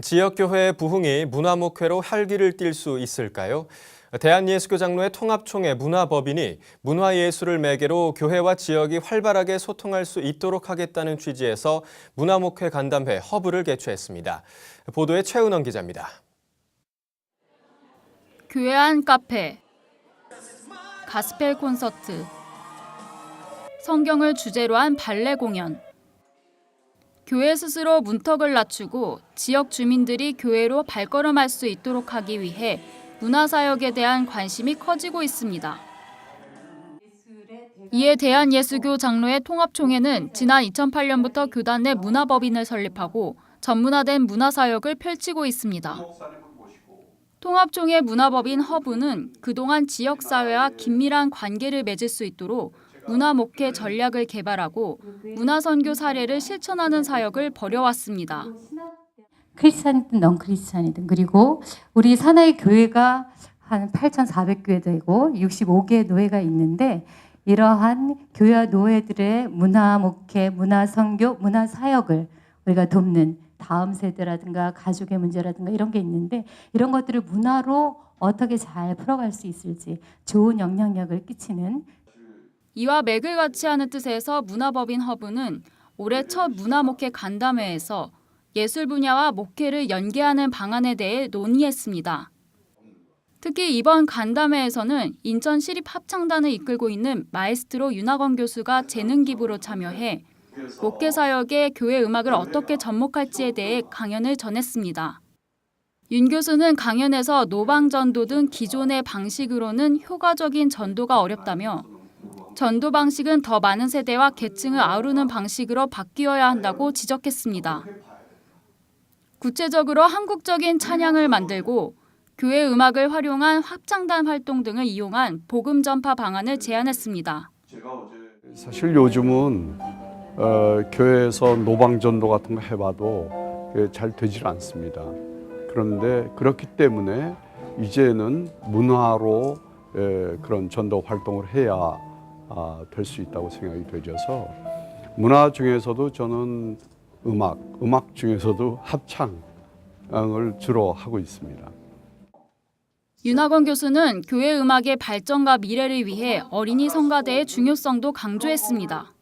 지역교회의 부흥이 문화목회로 활기를 띨 수 있을까요? 대한예수교 장로회 통합총회 문화법인이 문화예술을 매개로 교회와 지역이 활발하게 소통할 수 있도록 하겠다는 취지에서 문화목회 간담회 허브를 개최했습니다. 보도에 최은원 기자입니다. 교회 안 카페, 가스펠 콘서트, 성경을 주제로 한 발레 공연. 교회 스스로 문턱을 낮추고 지역 주민들이 교회로 발걸음할 수 있도록 하기 위해 문화사역에 대한 관심이 커지고 있습니다. 이에 대한 예수교 장로회 통합총회는 지난 2008년부터 교단 내 문화법인을 설립하고 전문화된 문화사역을 펼치고 있습니다. 통합총회 문화법인 허브는 그동안 지역사회와 긴밀한 관계를 맺을 수 있도록 문화 목회 전략을 개발하고 문화 선교 사례를 실천하는 사역을 벌여왔습니다. 크리스찬이든 넌 크리스찬이든 그리고 우리 사나이 교회가 한 8,400교회 되고 65개 노회가 있는데 이러한 교회와 노회들의 문화 목회, 문화 선교, 문화 사역을 우리가 돕는 다음 세대라든가 가족의 문제라든가 이런 게 있는데 이런 것들을 문화로 어떻게 잘 풀어갈 수 있을지 좋은 영향력을 끼치는 이와 맥을 같이 하는 뜻에서 문화법인 허브는 올해 첫 문화목회 간담회에서 예술 분야와 목회를 연계하는 방안에 대해 논의했습니다. 특히 이번 간담회에서는 인천 시립 합창단을 이끌고 있는 마에스트로 윤학원 교수가 재능 기부로 참여해 목회 사역에 교회 음악을 어떻게 접목할지에 대해 강연을 전했습니다. 윤 교수는 강연에서 노방 전도 등 기존의 방식으로는 효과적인 전도가 어렵다며 전도 방식은 더 많은 세대와 계층을 아우르는 방식으로 바뀌어야 한다고 지적했습니다. 구체적으로 한국적인 찬양을 만들고 교회 음악을 활용한 합창단 활동 등을 이용한 복음 전파 방안을 제안했습니다. 사실 요즘은 어, 교회에서 노방전도 같은 거 해봐도 잘 되질 않습니다. 그런데 그렇기 때문에 이제는 문화로 에, 그런 전도 활동을 해야 아, 될 수 있다고 생각이 되져서 문화 중에서도 저는 음악, 음악 중에서도 합창을 주로 하고 있습니다. 윤학원 교수는 교회 음악의 발전과 미래를 위해 어린이 성가대의 중요성도 강조했습니다.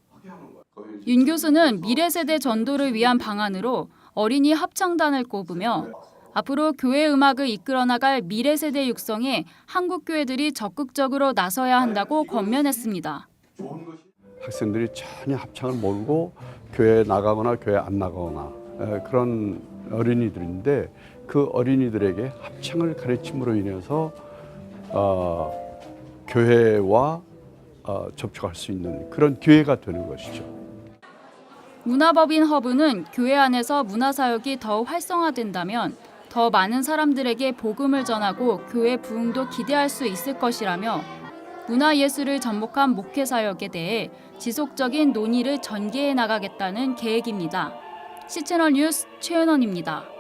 윤 교수는 미래 세대 전도를 위한 방안으로 어린이 합창단을 꼽으며 앞으로 교회 음악을 이끌어 나갈 미래 세대 육성에 한국 교회들이 적극적으로 나서야 한다고 권면했습니다. 학생들이 전혀 합창을 모르고 교회에 나가거나 교회 안 나가거나 에, 그런 어린이들인데 그 어린이들에게 합창을 가르침으로 인해서 어, 교회와 어, 접촉할 수 있는 그런 기회가 되는 것이죠. 문화법인 허브는 교회 안에서 문화사역이 더 활성화된다면 더 많은 사람들에게 복음을 전하고 교회 부흥도 기대할 수 있을 것이라며 문화예술을 접목한 목회사역에 대해 지속적인 논의를 전개해 나가겠다는 계획입니다. 시채널 뉴스 최은원입니다.